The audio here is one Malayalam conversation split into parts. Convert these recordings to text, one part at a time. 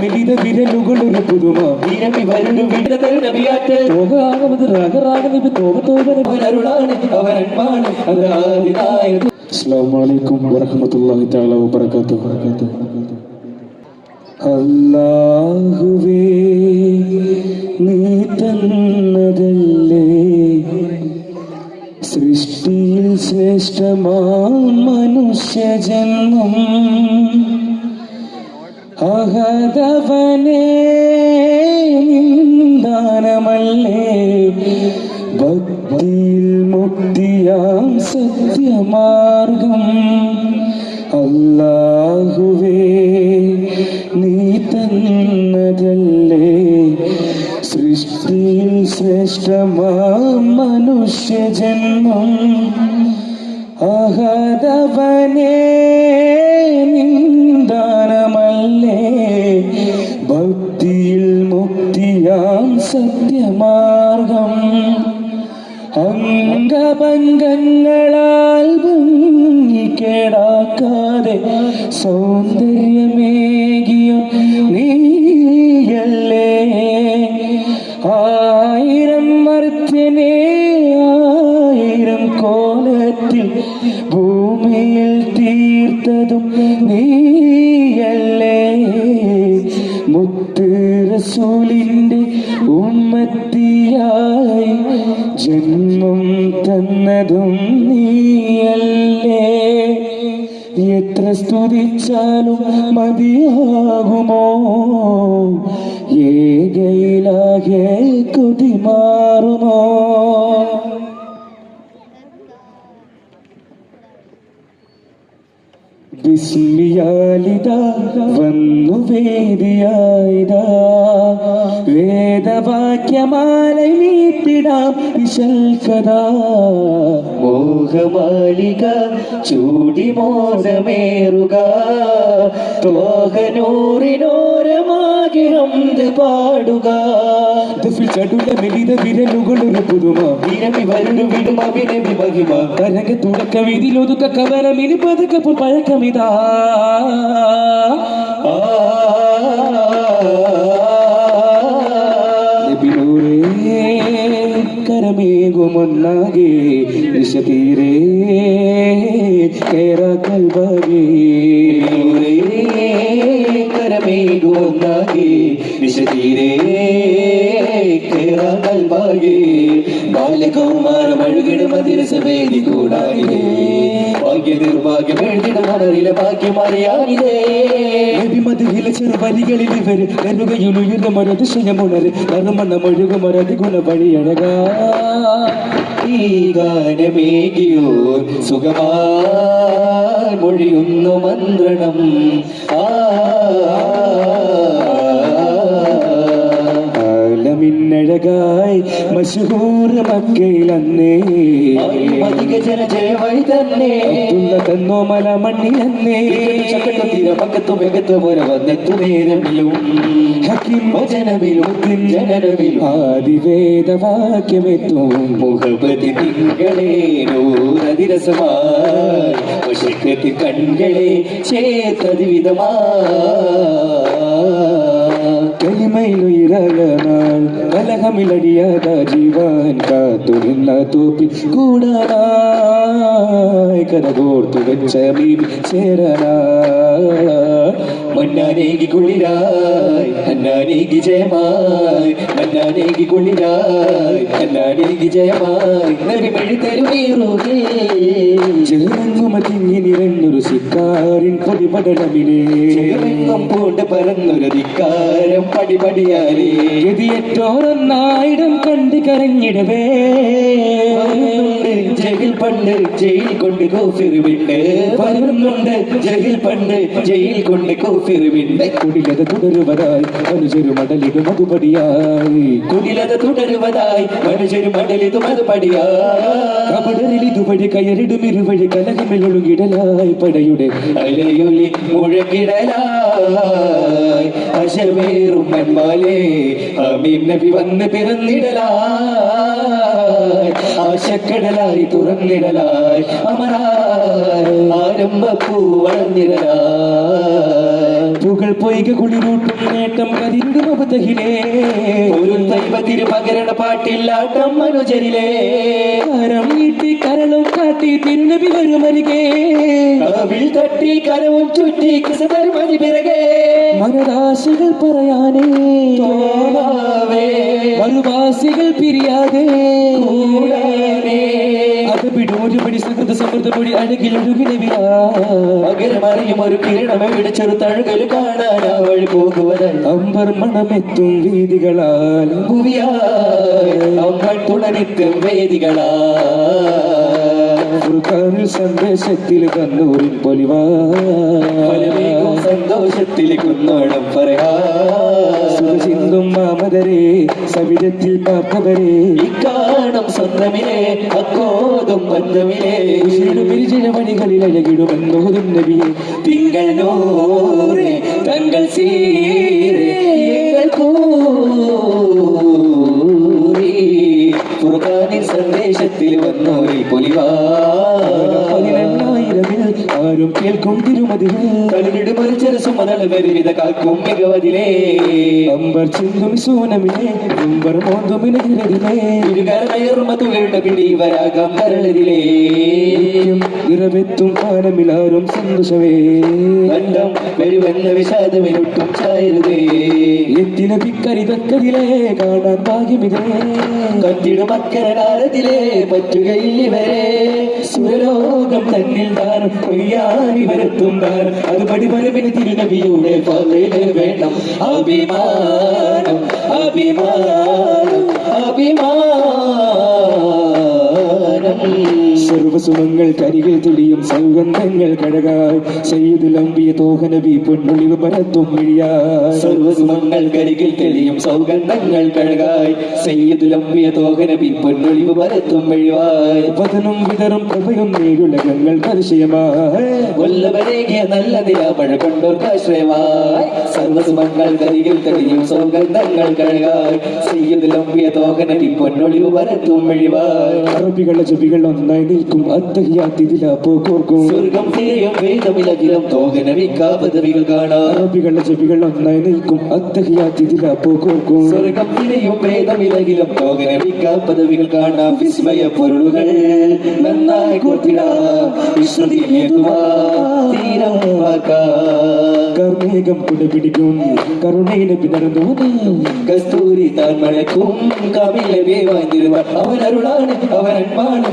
മെലിത വിരലുകളൊരു പുതുമ. വീരമി വരുന്നു വിട നബിയാറ്റ് തോകാകമത് രാഗരാഗനിപി തോക തോകന അവനരുളാണ് അവനന്മാണ്. അതാദിനായ അസ്സാം വലൈക്കും വറഹമത്തല്ലാഹി തആല വബറകാതുഹു. അല്ലാഹുവേ നീ തന്നതല്ലേ? സൃഷ്ടിയിൽ ശ്രേഷ്ഠമാം മനുഷ്യജന്മം. അഹദവനേ നിന്ദാനമല്ലേ? ഭക്തിയിൽ മുക്തിയാം സത്യമാർഗം. അല്ലാഹുവേ നീ തന്നതല്ലേ? സൃഷ്ടിയിൽ ശ്രേഷ്ഠമാം മനുഷ്യജന്മം. അഹദവനേ ഭക്തിയിൽ മുക്തിയാം സത്യമാർഗം. അംഗഭംഗങ്ങളാൽ സൗന്ദര്യമേകിയ നീയല്ലേ? ആയിരം മർത്യനെ ആയിരം കോലത്തിൽ ഭൂമിയിൽ തീർത്തതും നീയല്ലേ റസൂലിന്റെ ഉമ്മത്തിയായി ജന്മം തന്നതും നീയല്ലേ? എത്ര സ്തുതിച്ചാലും മതിയാകുമോ? ഏകയിലാകെ കൊതി മാറുമോ വിസ്മിയാലിത വന്നു വേദിയായിതാ. വേദവാക്യമാല നീട്ടിടാം വിശൽക്കഥ മോഹമാലിക ചൂടി മോദമേറുക തോഹനൂറിനോരമാകെ ഹംദ് പാടുക ചടുല മെലിത വിരലുകളൊരു പുതുമ. വിരമി വരുന്നു വിടുമ വിരമി മഹിമ. തരക തുടക്ക വീതിയിലൊതുക്ക കവരമിനി പതുക്കപ്പോൾ പഴക്കമിതാ. ആ. കരമേകുമൊന്നാകെ വിശതീരേ കേര കൽബാകേ കരമേകുന്നാകെ വിശതീരേ കേറാകൽവാകെ ബാല്യകൗമാരം അഴുകിടും കൂടാനിതേ ഭാഗ്യ നിർഭാഗ്യം എഴുതിടും മണറിലെ ഭാഗ്യമറിയാനിതേ നബിമതിയില ചെറുവരികളിൽ ഇവർ കരുകയുലുയർന്ന മരതിശയമുണര് നറുമണ്ണ മൊഴുകുമൊരതി ഗുണ വഴിയഴകാ ഈ ഗാനമേകിയോ സുഖമാ മൊഴിയുന്നു മന്ത്രണം. ആ ആലമിന്നഴകായി മഷഹൂർ മക്കയിലന്നേ. അധിക തന്നെ. തന്നോ മല മണ്ണിലന്നേ പക്കത്തു മികത്തു പോലെ വന്നെത്തു നേരമിലും. ഹക്കിം വചനമിലും ജനനമിലും ആദിവേദവാക്യമെത്തും. മുഖപതി തിങ്കളേ നൂറതിരസമായി. കൺകളെ ചേത്തതി നാൾ കലഹമിലടിയാത ജീവൻ കാത്തുനിന്ന തോപ്പിൽ കൂടാനായി കരകോർത്തു വെച്ച മീൻ ചേരനാ മന്നാനേകി കുളിരായി അന്നാനേകി ജയമായി മന്നാനേകി കുളിരായി അന്നാനേകി ജയമായി. നരിമഴി തരുമേറുകേ ചെറുങ്ങുമ തിങ്ങി നിറഞ്ഞൊരു സിക്കാരിൻ പറന്നൊരു ധിക്കാരം പടിപടിയാലേ. ഗതിയറ്റോറൊന്നായിരം കണ്ട് കരഞ്ഞിടവേ. ജയിൽ പണ്ട് ജയിൽ കൊണ്ട് കോഫിർ വിണ്ട് വരുന്നുണ്ട് ജയിൽ പണ്ട് ജയിൽ കൊണ്ട് കോഫിർ വിണ്ട് കുടിലത തുടരുവതായി മനുഷ്യരു മടലിടും മതുപടിയായി കുടിലത തുടരുവതായി മനുഷ്യരു മടലിതു മതുപടിയായി കപടരിൽ ഇതുവഴി കയറിടും ഇരുവഴി കലകമിലൊഴുകിടലായി പടയുടെ അലയൊലി മുഴങ്ങിടലായി അശവേറും മന്മാലേ. അമീം നബി വന്ന് പിറന്നിടലായി. ആശക്കടലായി തുറന്നിടലായി. അമരായി ആരംഭപ്പൂ വളർന്നിടലായി പുകൾ പൊയ്ക കുളിരൂട്ടും നേട്ടം കതിരിടും മുഖത്തഹിലേ. ഒരു ദൈവത്തിന് പകരണ പാട്ടില്ലാട്ടം മനുജരിലേ കരം നീട്ടി കരളും കാട്ടി തിരുനബി വരുമരികേ. കവിൽ തട്ടി കരവും ചുറ്റി കിസതർമതി പിറകെ. മനരാശികൾ പറയാനേ. മരുവാസികൾ മറുവാസികൾ പിരിയാതെ അത് പിടൂരു പിടി സുഹൃത സമൃദ്ധമൊഴി അഴകിൽ ഒഴുകിനവിയാ പകരമറിയും ഒരു കിരണം എവിടെ ചെറു തഴുകൽ കാണാൻ അവൾ അമ്പർ മണമെത്തും വീതികളാൽ അവൾ തുണരിത്തും വേദികളാ ഫുർഖാനിൽ സന്ദേശത്തിൽ കണ്ണൂരിൽ പൊലിവാ. സന്തോഷത്തിൽ കുന്നോടം പറയാ. സുഖചിന്തും മാമതരെ സവിധത്തിൽ കാത്തവരെ ഇക്കാണം സ്വന്തമിലെ അക്കോതും ബന്ധമിലെ. വിരിചിഴ വഴികളിൽ അഴകിടുമെന്നോതും നബിയെ. തിങ്കൾ നൂറ് തങ്ങൾ സീരെ വിവിധ കാക്കും മികവതിലേ. അമ്പർ ചിന്തും സൂനമിനെ അമ്പർ മോന്തുമിനെ ഇരുകരമയറുമതുകളുടെ പിടി വരാകം കരളരിലേ നിറവെത്തും പാനമിലാരും സന്തോഷവേ ബന്ധം വെരുവെന്ന വിഷാദമിനൊട്ടും ചായരുതേ. എത്തിന പിക്കരിതക്കരിലേ കാണാൻ ഭാഗ്യമിതേ. കത്തിടും പറ്റുകയില്ല ഇവരെ. സുരലോകം തന്നിൽ താൻ കൊയ്യാനി വരത്തും താൻ. അത് പടിപരവിന് തിരുനബിയുടെ പകൽ വേണം. അഭിമാനം അഭിമാനം അഭിമാനം. സർവസുമങ്ങൾ കരികൾ തുടിയും സൗഗന്ധങ്ങൾ കഴകാൽ ചെയ്തുലമ്പിയ തോഹനബി പൊന്നൊളിവ് പരത്തും മിഴിയാൽ സർവസുഖങ്ങൾ കരികിൽ തെളിയും സൗഗന്ധങ്ങൾ കഴകായി സയ്യിദുലമ്പിയ തോഹനബി പൊന്നൊളിവ് പരത്തും മിഴിവായി പതനും വിതറും പ്രഭയും നീരുലകങ്ങൾ പരിചയമായി. വല്ലവരേകിയ നല്ല നിലാമഴ കൊണ്ടോർക്കാശ്രയമായി സർവസുഖങ്ങൾ കരികിൽ തെളിയും സൗഗന്ധങ്ങൾ കഴകായി സയ്യിദുലമ്പിയ തോഹനബി പൊന്നൊളിവ് പരത്തും മിഴിവായി അറബികളുടെ ചെവികൾ ഒന്നായി നിൽക്കും അത്തഹിയാത്തിതില പോക്കോർക്കും സ്വർഗം തിരയും വേദമിലകിലും തോകനബിക്കാ പദവികൾ കാണാം. അറബികളുടെ ചെവികൾ ഒന്നായി നിൽക്കും. അത്തഹിയാത്തിതില പോക്കോർക്കും സ്വർഗം തിരയും വേദമിലകിലും തോകനബിക്കാ പദവികൾ കാണാം. വിസ്മയ പൊരുളുകൾ നന്നായി വിശ്രുതിയേതുവാ തീരം കർമേകം കുടപിടിക്കും കരുണയിലെ പിണർന്നു കസ്തൂരി താൻ മഴക്കും കമിലവേ വാങ്ങിരുവാൻ അവൻ അരുളാണ് അവൻ അൻപാണ്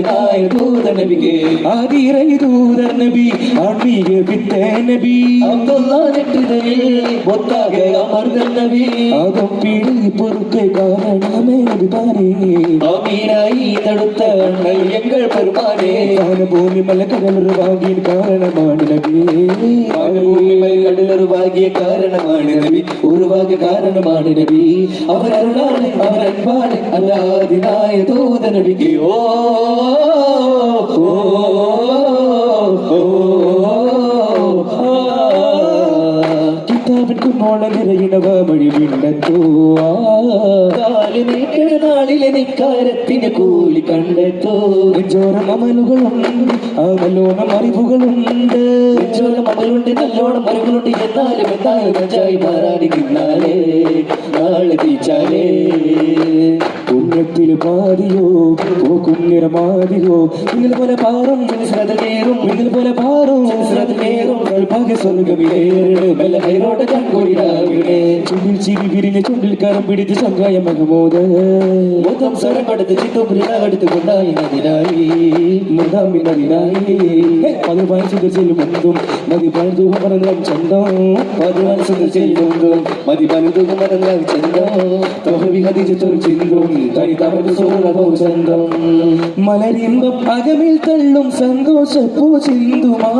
അതാദിനായ ദൂതനബിക്ക് ആദിറൈ ദൂതർ നബി ആത്മീയ വിത്തേ നബി. അബ്ദുല്ലാനെട്ടിതനിൽ ഒത്താകെ അമർദ നബി. ആദം പീടി പൊറുക്ക് കാരണമേ നബി താനേ അമീനായി തടുത്ത അണ്ണൽ എങ്കൾ പെരുമാനേ. ഭൂമി മലക്കടലൊരു ഭാഗ്യ കാരണമാണ് നബി. ഭൂമി കടലൊരു ഭാഗ്യ കാരണമാണ് നബി. ഒരു ഭാഗ്യ കാരണമാണ് നബി. അവൻ അൻപാണ് അല്ലാതിനായ ദൂത നബിക്ക്. ഓ, കിതാബിൻ കുന്നോള നിറയിണവ മഴി നീക്കണ നാളിലെ നിക്കാരത്തിന് കൂലി കണ്ടെത്തോ. നെഞ്ചോരം അമലുകളുണ്ട് അമലോണം അറിവുകളുണ്ട്. നെഞ്ചോരം അമലുണ്ട് നല്ലോണം അറിവുകളുണ്ട് എന്നാലും എന്തായാലും മാറാടി നിന്നാലേ നാളെ തീച്ചാലേ പുണ്യത്തിൽ പാതിയോ പോക്കും നിറമാതിയോ. നിങ്ങൾ പോലെ പാറും ശ്രദ്ധ നേരും. നിങ്ങൾ പോലെ പാറും ശ്രദ്ധ നേരും. ഭാഗ്യ സ്വർഗമിലേറെ മെല്ലെ ഹൈറോട്ട് കൺകൊടിരാവിടെ ചുണ്ടിൽ ചിരി വിരിഞ്ഞ ചുണ്ടിൽ കരം പിടിച്ച് സംഘായ മഹമോദ്. മുഖം സ്വരം കൊടുത്ത് ചിത്തുപുരിനടുത്ത് കൊണ്ടായി നദിനായി മുതാമിനതിനായി പതിവായി സുഖിച്ചിൽ ചെല്ലുമെന്നും മതി പഴുതു മറന്നാൽ ചന്തം. പതിവാൻ ചെല്ലുമെന്നും മതി പഴുതു മറന്നാൽ ചന്തം. തോഹവി ഹതിച്ചൊരു ചിന്തും. സോളഭോ ചന്തം മലരിമ്പം അകമിൽ തള്ളും സന്തോഷപ്പൂ ചിന്തുമാ.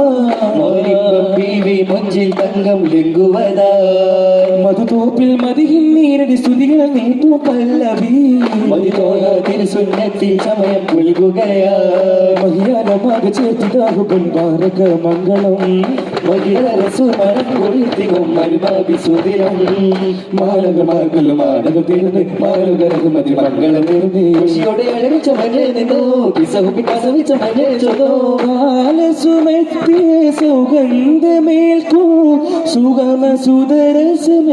ബീവി മുഞ്ചിൽ തങ്കം ലിംഗുവതായി മധുതോപ്പിൽ മതിഹിൻ നീരടി സ്തുതികൾ നീട്ടു പല്ലവി. മതി സുന്നത്തിൽ സമയം പുൽകുകയാ. മഹിയാനമാക ചേർത്തിതാഹു പൊൻപാരക മംഗളം. കാലസുമെത്തിയ സുഗന്ധമേൽക്കും. സുഗമ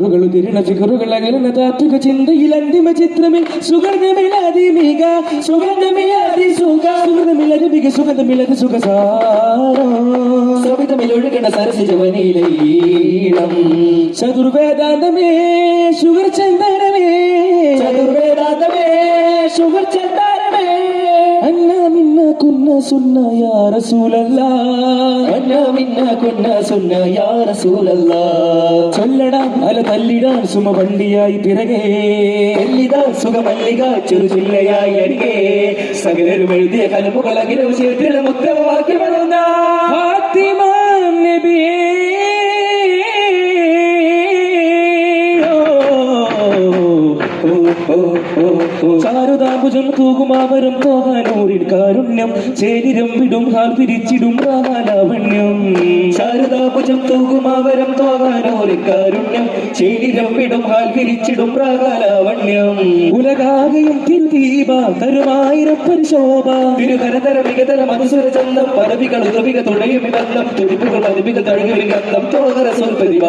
ചിക്കുറുകൾ തിരിണ ചിക്കുറുകൾ അകലുന്ന താത്വിക ചിന്തയിൽ അന്തിമ ചിത്രമിൽ സുഗന്ധമില്ലാതിമിക സുഗന്ധമില്ലാതി സുഖ സുഗന്ധമില്ലാതിമിക സുഗന്ധമില്ലാതി സുഖസാരോ സവിതമിൽ ഒഴുകണ സരസിജവനിയിലെ ഈണം. ചതുർവേദാന്തമേ സുഗർ ചന്ദനമേ ചതുർവേദാന്തമേ ശുഗർ ചന്ദനമേ അന്ന മിന്ന കുന്ന സുന്ന യാ റസൂലല്ലാ അന്ന മിന്ന കുന്ന സുന്ന യാ റസൂലല്ലാ ചൊല്ലടാം അല തല്ലിടാൻ സുമ വണ്ടിയായി പിറകേ എല്ലിത സുഖമല്ലിക ചെറു ചില്ലയായി അരികെ. സകലരും എഴുതിയ വിഷയത്തിലുള്ള മുദ്രവാക്യമെന്ന ഫാത്തിമ നബിയേ. ചാരുതാപുജം തൂകുമാവരം തോകാനൂരിൻ കാരുണ്യം. ചേരിരം വിടും ഹാൽ പിരിച്ചിടും ലാവണ്യം തോകാനോരി കാരുണ്യം വിടും ഹാൽ വിരിച്ചിടും പ്രാകാലാവണ്യം. ഉലകാകയും തിരുദീപ തരുമായിരം പരിശോഭ. തിരുകരതര മികതര മധുസുര ചന്തം പദവികൾ ഉദവിക തുണയും ബന്ധം തുടിപ്പുകൾ പദവിക തഴുകി ഗന്ധം തോകര സ്വൽപതിവ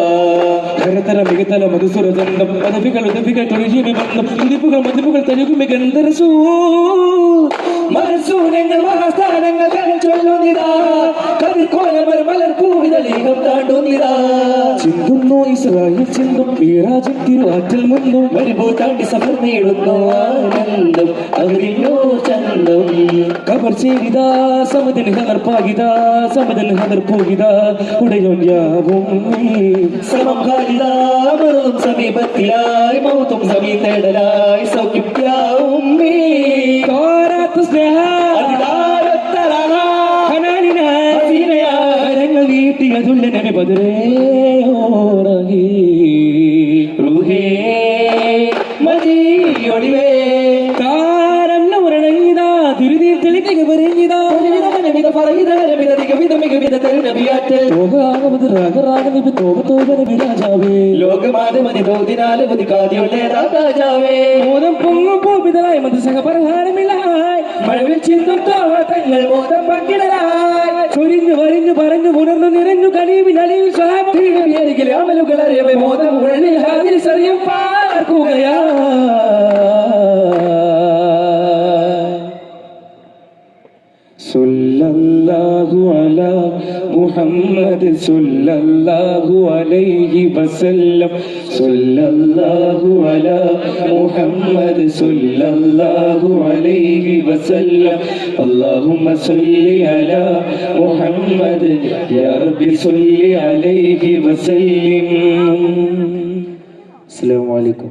കരതര മികതല മധുസുരചന്തം പദവികൾ ഉദവികൾ തൊഴിൽ ബന്ധം തുടിപ്പുകൾ മതിപ്പുകൾ മനസ്സൂരങ്ങൾ മഹാസ്ഥാനങ്ങൾ ചൊല്ലുന്നിതാ. ചിന്തുന്നു ഇസ്രായേൽ ചിന്തും ഈറാജൻ തിരുവാറ്റിൽ മുന്നും മരുഭൂതാണ്ടി താണ്ടി സഫർ നേടുന്നു ആനന്ദം അവരിലോ ചന്തം. കബർ ചെയ്ത സമതിന് ഹതർപ്പാകിതാ സമതിന് ഹതർപ്പൂകിതാ ഉടയോൻ യാവും. ശ്രമം കാലിതാമറും സമീപത്തിലായി മൗത്തും സമീ തേടലായി നീ. തോരാത്ത സ്നേഹ അതിതാരത്തലാ ഹനാനിനായി ഹസീനയായി കരങ്ങൾ നബി ബദരേ. തോക തോക നബി രാജാവേ ലോകമാനമതി തോതിനാല് മതി കാതിയുള്ള രാജാവേ മോദം പൊങ്ങും പോപിതലായി മന്ത്രിസംഘ പരിഹാരമില്ലായി മഴവിൽ ചിന്തും തോട്ടങ്ങൾ മോദം പങ്കിടലായി. ചൊരിഞ്ഞു വരിഞ്ഞു പറഞ്ഞു ഉണർന്നു നിറഞ്ഞു കനിവിൽ അലിവിൽ സ്വാമ തിരുവിയരികിലെ അമലുകളറിയവേ മോദം ഉള്ളിൽ സറിയും പാർക്കുകയാ സല്ലല്ലാഹു അലാ മുഹമ്മദ് സല്ലല്ലാഹു അലൈഹി വസല്ലം സല്ലല്ലാഹു അലാ മുഹമ്മദ് സല്ലല്ലാഹു അലൈഹി വസല്ലം اللهم صل على محمد يا رب صل عليه وسلم السلام عليكم